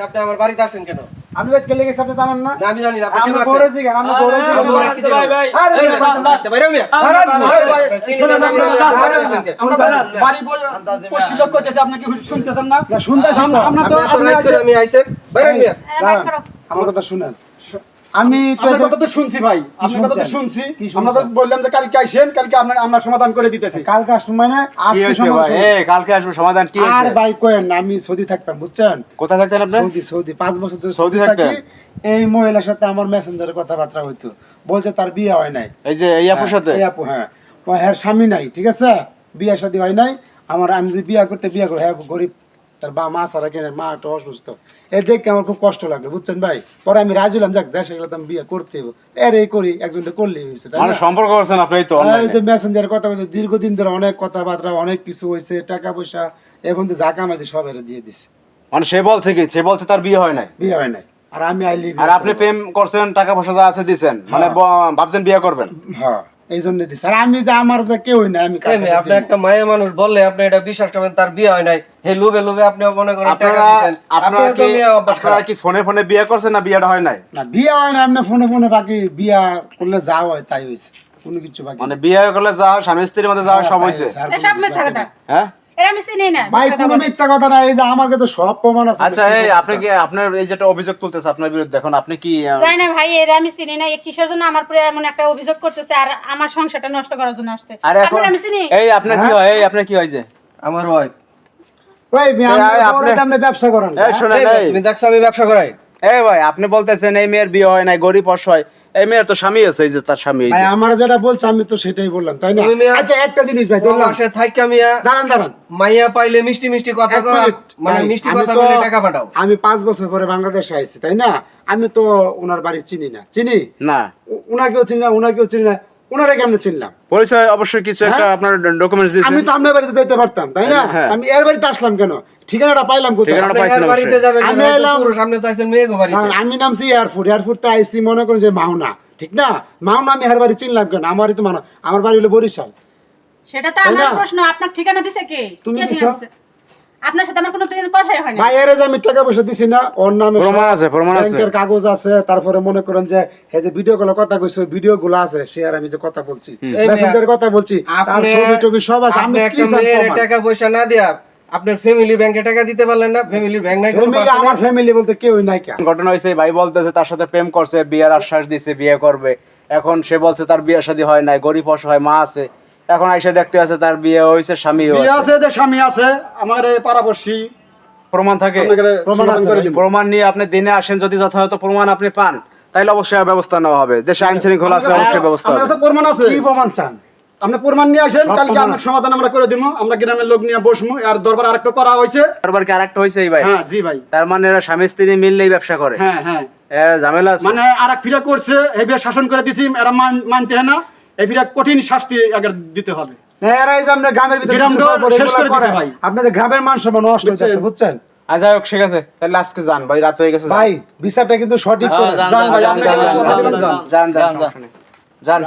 আপনি আমার বাড়িতে আসেন কেন আমি আপনি জানেন না আমি জানি না আমি ভাই, ভাই, আরে ভাই, ভাই, বাড়ি বল- করতেছে কি শুনতেছেন না না, তো আমি আইছেন বাইরে মিয়া আমার কথা শুনেন আমি তো আপনার কথা তো শুনছি ভাই? আপনার কথা তো শুনছি? আমরা তো বললাম যে কালকে আসেন কালকে আপনার আমরা সমাধান করে দিতেছি। কালকে আসুন মানে? আজকে সমাধান কালকে আসব সমাধান কি আর ভাই কোয়েন আমি সৌদি থাকতাম বুঝছেন? কোথায় থাকতেন আপনি? সৌদি সৌদি পাঁচ বছর ধরে সৌদি? থাকি। এই মহিলার সাথে আমার মেসেঞ্জারে কথাবার্তা হইতো। বলছে তার বিয়ে হয় নাই। এই যে এই আপুর সাথে? এই আপু হ্যাঁ। হ্যাঁ স্বামী নাই ঠিক আছে? বিয়ে শাদী হয় নাই। আমার আমি যদি বিয়ে করতে বিয়ে করি হ্যাঁ গরিব তার বা মা সারা কেনে মা একটা অসুস্থ। এ দেখে আমার খুব কষ্ট লাগল বুঝছেন ভাই? পরে আমি রাজি হলাম যাক দেশে গেলে আমি বিয়ে করতে হইব। এর এই করি একজনটা করলেই হয়েছে মানে সম্পর্ক করছেন আপনি তো এই যে মেসেঞ্জারে কথা বলছে দীর্ঘদিন ধরে অনেক কথাবার্তা অনেক কিছু হয়েছে টাকা পয়সা এবং তো যা কামাইছে সব এরা দিয়ে দিছে। মানে সে বলছে কি সে বলছে তার বিয়ে হয় নাই? বিয়ে হয় নাই। আর আমি আইলি আর আপনি প্রেম করছেন টাকা পয়সা যা আছে দিছেন মানে ভাবছেন বিয়ে করবেন? হ্যাঁ। এই জন্য দিছে। আর আমি যে আমার যে কেউই না আমি আপনি একটা মায়া মানুষ বললে আপনি এটা বিশ্বাস করবেন তার বিয়ে হয় নাই। হে লোভে লোভে আপনি মনে করেন টাকা আপনারা কি অভ্যাস আপনারা কি ফোনে ফোনে বিয়ে করছেন না বিয়েটা হয় নাই? না বিয়ে হয় না আপনি ফোনে ফোনে বাকি বিয়া করলে যা হয় তাই হয়েছে কোনো কিছু বাকি মানে বিয়ে করলে যা স্বামী স্ত্রীর মধ্যে যা সময় হ্যাঁ, সব। হ্যাঁ? আমি চিনি না ভাই কোনো মিথ্যা কথা না এই যে আমার কাছে সব প্রমাণ আছে আচ্ছা এই আপনি কি আপনার এই যেটা অভিযোগ তুলতেছে আপনার বিরুদ্ধে এখন আপনি কি জানি না ভাই এরা আমি চিনি না কিসের জন্য আমার উপরে এমন একটা অভিযোগ করতেছে আর আমার সংসারটা নষ্ট করার জন্য আসছে। আর এখন আমি চিনি। এই আপনার কি হয়? এই আপনার কি হয় যে? আমার ভাই আপনি- ব্যবসা করেন। এই শোনেন তুমি দেখছ আমি ব্যবসা করাই? এই ভাই আপনি বলতেছেন এই মেয়ের বিয়ে হয় নাই গরিব অসহায়। এই মেয়ের তো স্বামী আছে এই যে তার স্বামী এই যে। ভাই আমার যেটা বলছে আমি তো সেটাই বললাম তাই না? তুমি মেয়ে- আচ্ছা একটা জিনিস ভাই ধরলাম। মাসে থাইকা মিয়া। দাঁড়ান দাঁড়ান। মাইয়া পাইলে মিষ্টি মিষ্টি কথা এক কও, মিনিট, মানে ভাই, মিষ্টি আমি কথা তো- বলে টাকা পাঠাও। আমি পাঁচ বছর পরে বাংলাদেশে আইছি তাই না? আমি তো ওনার বাড়ি চিনি না। চিনি? না। উ- উনাকেও চিনি না উনাকেও চিনি না। কেমনে চিনলাম? পরিচয় অবশ্যই কিছু একটা হ্যাঁ? আপনার ডকুমেন্টস দিয়েছেন। আমি তো আপনার বাড়িতে যাইতে পারতাম তাই না? হ্যাঁ। আমি এর বাড়িতে আসলাম কেন? ঠিকানাটা পাইলাম কোথায়? ঠিকানাটা পাইছেন বাড়িতে যাবেন আমি এলাম- আপনি তো বাড়িতে। কারণ আমি নামছি এয়ারপোর্ট। এয়ারপোর্টটা আইসি মনে করেন যে মাওনা ঠিক না? মাওনা আমি এর বাড়ি চিনলাম কেন? আমারই তো মানা আমার বাড়ি হলো বরিশাল। সেটা তো আমার প্রশ্ন আপনার ঠিকানা দিছে কে? তুমি দিছো? আপনার সাথে আমার কোনো দিন কথাই হয় না ভাই এর যে আমি টাকা পয়সা দিছি না ওর নামে প্রমাণ আছে, প্রমাণ আছে। ব্যাংকের কাগজ আছে তারপরে মনে করেন যে এই যে ভিডিও গুলো কথা কইছে ভিডিও গুলো আছে আর আমি যে কথা বলছি মেসেঞ্জারে কথা বলছি তার ছবি টবি সব আছে আমি কি? টাকা পয়সা না দিয়া আপনার ফ্যামিলি ব্যাংকে টাকা দিতে পারলেন না ফ্যামিলির ব্যাংক নাই ফ্যামিলি আমার ফ্যামিলি বলতে কেউই নাই কেন ঘটনা হয়েছে ভাই বলতেছে তার সাথে প্রেম করছে বিয়ের আশ্বাস দিছে বিয়ে করবে। এখন সে বলছে তার বিয়ে শাদী হয় নাই গরিব অসহায় মা আছে এখন আইসা দেখতে আছে তার বিয়ে হয়েছে স্বামী বিয়ে আছে। যে স্বামী আছে আমার এই পাড়াপড়শি। প্রমাণ থাকে। প্রমাণ নিয়ে আপনি দিনে আসেন যদি যথাযথ প্রমাণ আপনি পান তাহলে অবশ্যই ব্যবস্থা নেওয়া হবে। দেশে আইন শৃঙ্খলা আছে অবশ্যই ব্যবস্থা আমার হবে। প্রমাণ আছে। কি প্রমাণ চান? আপনি প্রমাণ নিয়ে আসেন কালকে আছে। সমাধান আমরা করে দিব। আমরা গ্রামের লোক নিয়ে বসবো আর দরবার আরেকটা করা হয়েছে। দরবার কি আরেকটা হয়েছে এই ভাই। হ্যাঁ জি ভাই। তার মানে এরা স্বামী স্ত্রী মিললেই ব্যবসা করে। হ্যাঁ হ্যাঁ। এ, ঝামেলা আছে। মানে আর এক ফিরা করছে এই শাসন করে দিছি এরা মানতে হয় না। এই ফিরা কঠিন শাস্তি আগে দিতে হবে। এরাই যে আপনার গ্রামের ভিতরে গ্রাম কিছু দর করে, শেষ করে দিছে ভাই। আপনাদের গ্রামের মান সম্মান নষ্ট হচ্ছে বুঝছেন? আচ্ছা হোক ঠিক আছে। তাহলে আজকে যান ভাই রাত হয়ে গেছে ভাই বিচারটা কিন্তু সঠিক যান ভাই যান, যান, যান যান, যান, যান, সমস্যা নেই। যান।